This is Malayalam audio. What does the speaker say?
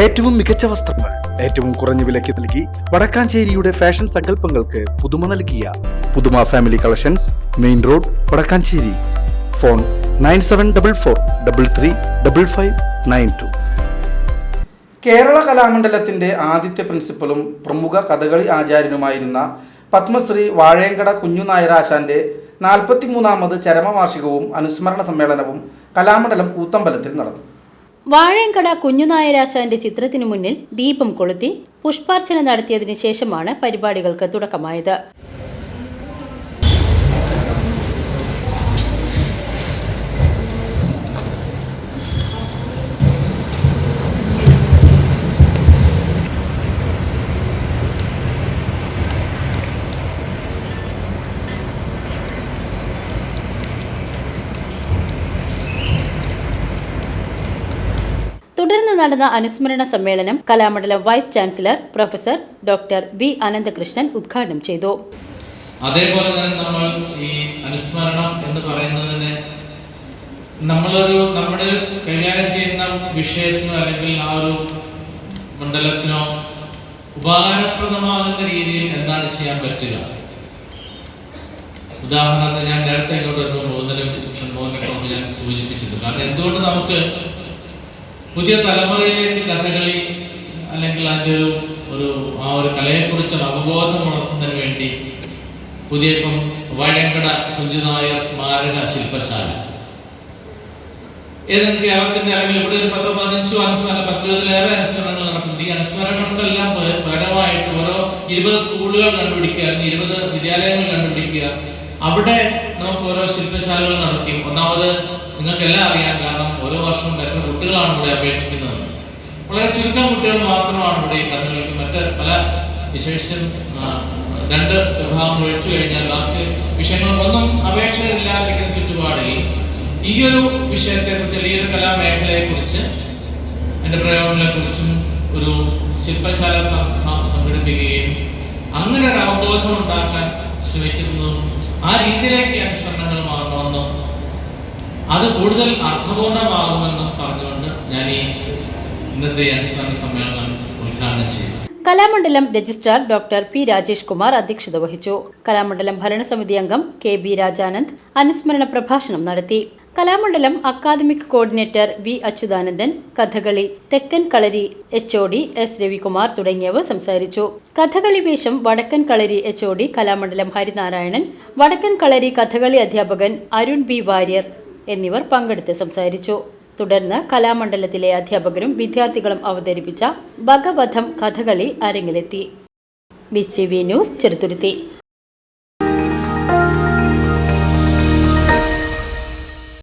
ഏറ്റവും മികച്ച വസ്ത്രങ്ങൾ ഏറ്റവും കുറഞ്ഞ വിലയ്ക്ക് നൽകി വടക്കാഞ്ചേരിയുടെ ഫാഷൻ സങ്കല്പങ്ങൾക്ക് പുതുമ നൽകിയ പുതുമ family collections main road Vadakkanchery. Phone nine seven double four double three double five nine two. Kerala കലാമണ്ഡലത്തിന്റെ ആദ്യത്തെ പ്രിൻസിപ്പലും പ്രമുഖ കഥകളി ആചാര്യനുമായിരുന്ന പത്മശ്രീ വാഴയങ്കട കുഞ്ഞുനായരാശാന്റെ നാൽപ്പത്തിമൂന്നാമത് ചരമവാർഷികവും അനുസ്മരണ സമ്മേളനവും കലാമണ്ഡലം കൂത്തമ്പലത്തിൽ നടന്നു. വാഴയങ്കട കുഞ്ഞുനായരാശാന്റെ ചിത്രത്തിനു മുന്നിൽ ദീപം കൊളുത്തി പുഷ്പാർച്ചന നടത്തിയതിനു ശേഷമാണ് പരിപാടികൾക്ക് തുടക്കമായത് തുടർന്ന് നടന്ന അനുസ്മരണ സമ്മേളനം Kalamandalam vice chancellor professor doctor B Ananthakrishnan ഉദ്ഘാടനം ചെയ്തു. അതേപോലെ തന്നെ നമ്മൾ ഈ അനുസ്മരണം എന്ന് പറയുന്നതിന് നമ്മളൊരു നമ്മുടെ കൈകാര്യം ചെയ്യുന്ന വിഷയത്തിനോ അല്ലെങ്കിൽ ആ ഒരു മണ്ഡലത്തിനോ ഉപകാരപ്രദമാകുന്ന രീതിയിൽ എന്താണ് ചെയ്യാൻ പറ്റുക? ഉദാഹരണത്തിന് ഞാൻ നേരത്തെ ഇങ്ങോട്ട് ഒരു മോഹനും ഷൺമോഹനൊക്കെ ഞാൻ സൂചിപ്പിച്ചിട്ടുണ്ട്. കാരണം എന്തുകൊണ്ട് നമുക്ക് പുതിയ തലമുറയിലേക്ക് കഥകളി അല്ലെങ്കിൽ അതിന്റെ ഒരു ഒരു ആ ഒരു കലയെക്കുറിച്ചുള്ള അവബോധം ഉണർത്തുന്നതിന് വേണ്ടി പുതിയ ഇപ്പം വഴങ്കട കുഞ്ചുനായർ സ്മാരക ശില്പശാല. ഏതെങ്കിലും കേരളത്തിന്റെ അല്ലെങ്കിൽ ഇവിടെ ഒരു പത്തോ പതിനഞ്ചോ അനുസ്മരണം പത്തിരുപതിലേറെ അനുസ്മരണങ്ങൾ നടക്കുന്നുണ്ട് ഈ അനുസ്മരണങ്ങളെല്ലാം പരമായിട്ട് ഓരോ ഇരുപത് സ്കൂളുകൾ കണ്ടുപിടിക്കുക അല്ലെങ്കിൽ ഇരുപത് വിദ്യാലയങ്ങൾ കണ്ടുപിടിക്കുക. അവിടെ നമുക്ക് ഓരോ ശില്പശാലകൾ നടത്തി ഒന്നാമത് നിങ്ങൾക്കെല്ലാം അറിയാം കാരണം ഓരോ വർഷവും എത്ര കുട്ടികളാണ് ഇവിടെ അപേക്ഷിക്കുന്നത്. വളരെ ചുരുക്കം കുട്ടികൾ മാത്രമാണ് ഇവിടെ ഈ കഥകളിക്ക് മറ്റ് പല വിശേഷം രണ്ട് വിഭാഗം ഒഴിച്ചു കഴിഞ്ഞാൽ ബാക്കി വിഷയങ്ങൾക്കൊന്നും അപേക്ഷയില്ലാതിരിക്കുന്ന ചുറ്റുപാടിൽ ഈ ഒരു വിഷയത്തെ കുറിച്ച് ഈ ഒരു കലാമേഖലയെ കുറിച്ച് അതിന്റെ പ്രയോഗങ്ങളെ കുറിച്ചും ഒരു ശില്പശാല സംഘടിപ്പിക്കുകയും അങ്ങനെ ഒരു അവബോധം ഉണ്ടാക്കാൻ ശ്രമിക്കുന്നതും ആ രീതിയിലേക്ക് അനുസ്മരണങ്ങൾ മാറണമെന്നും അത് കൂടുതൽ അർത്ഥപൂർണമാകുമെന്നും പറഞ്ഞുകൊണ്ട് ഞാൻ ഈ ഇന്നത്തെ അനുസ്മരണ സമ്മേളനം ഉദ്ഘാടനം ചെയ്തു. Kalamandalam registrar doctor P Rajesh Kumar അധ്യക്ഷത വഹിച്ചു. കലാമണ്ഡലം ഭരണസമിതി അംഗം കെ ബി രാജാനന്ദ് അനുസ്മരണ പ്രഭാഷണം നടത്തി. Kalamandalam academic coordinator V Achuthanandan Kathakali തെക്കൻ കളരി H O D S Ravikumar തുടങ്ങിയവർ സംസാരിച്ചു. കഥകളി വേഷം വടക്കൻ കളരി H O D Kalamandalam Harinarayanan വടക്കൻ കളരി കഥകളി അധ്യാപകൻ അരുൺ ബി വാര്യർ എന്നിവർ പങ്കെടുത്ത് സംസാരിച്ചു. തുടർന്ന് കലാമണ്ഡലത്തിലെ അധ്യാപകരും വിദ്യാർത്ഥികളും അവതരിപ്പിച്ച ഭഗവധം Kathakali അരങ്ങിലെത്തി. B C V news Cheruthuruthy